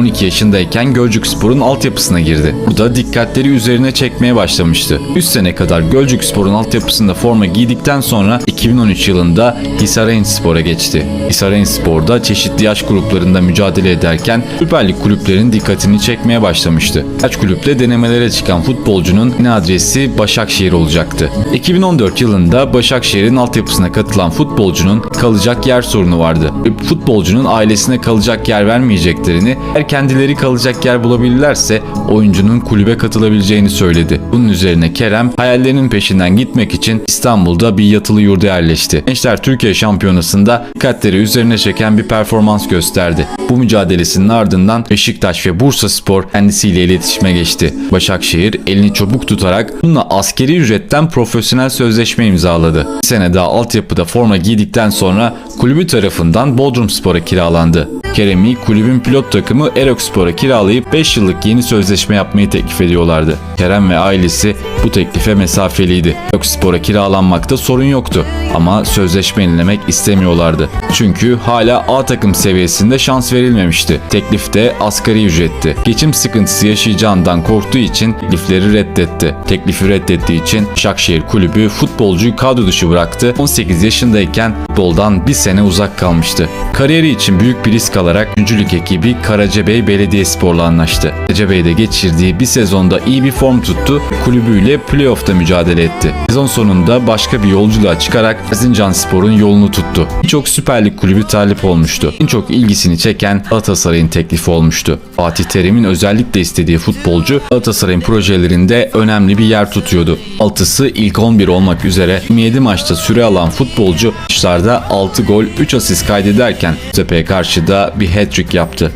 12 yaşındayken Gölcük Spor'un altyapısına girdi. Bu da dikkatleri üzerine çekmeye başlamıştı. 3 sene kadar Gölcük Spor'un altyapısında forma giydikten sonra 2013 yılında Hisarayın Spor'a geçti. Hisarayın Spor'da çeşitli yaş gruplarında mücadele ederken Süper Lig kulüplerin dikkatini çekmeye başlamıştı. Kaç kulüple denemelere çıkan futbolcunun yine adresi Başakşehir olacaktı. 2014 yılında Başakşehir'in altyapısına katılan futbolcunun kalacak yer sorunu vardı. Futbolcunun ailesine kalacak yer vermeyeceklerini, eğer kendileri kalacak yer bulabilirlerse oyuncunun kulübe katılabileceğini söyledi. Bunun üzerine Kerem hayallerinin peşinden gitmek için İstanbul'da bir yatılı yurda yerleşti. Gençler Türkiye Şampiyonası'nda dikkatleri üzerine çeken bir performans gösterdi. Bu mücadelesinin ardından Beşiktaş ve Bursa Spor kendisiyle iletişime geçti. Başakşehir elini çabuk tutarak bununla askeri ücretten profesyonel sözleşme imzaladı. Bir sene daha altyapıda forma giydikten sonra kulübü tarafından Bodrum Spor'a kiralandı. Kerem'i kulübün pilot takımı Erok Spor'a kiralayıp 5 yıllık yeni sözleşme yapmayı teklif ediyorlardı. Kerem ve ailesi bu teklife mesafeliydi. Erok Spor'a kiralanmakta sorun yoktu ama sözleşme yenilemek istemiyorlardı. Çünkü hala A takım seviyesinde şans verilmemişti. Teklif de asgari ücretti. Geçim sıkıntısı yaşayacağından korktuğu için teklifleri reddetti. Teklifi reddettiği için Şakşehir kulübü futbolcuyu kadro dışı bıraktı. 18 yaşındayken futboldan bir sene uzak kalmıştı. Kariyeri için büyük bir risk alarak 3. lig ekibi Karacabey Belediyespor'la anlaştı. Karacabey'de geçirdiği bir sezonda iyi bir form tuttu kulübüyle playoff'ta mücadele etti. Sezon sonunda başka bir yolculuğa çıkarak Erzincan Spor'un yolunu tuttu. Birçok Süper Lig kulübü talip olmuştu. En çok ilgisini çeken Galatasaray'ın teklifi olmuştu. Fatih Terim'in özellikle istediği futbolcu Galatasaray'ın projelerinde önemli bir yer tutuyordu. Altısı ilk 11 olmak üzere 27 maçta süre alan futbolcu maçlarda 6 gol 3 asist kaydederken Tepe'ye karşı da bir hat-trick yaptı.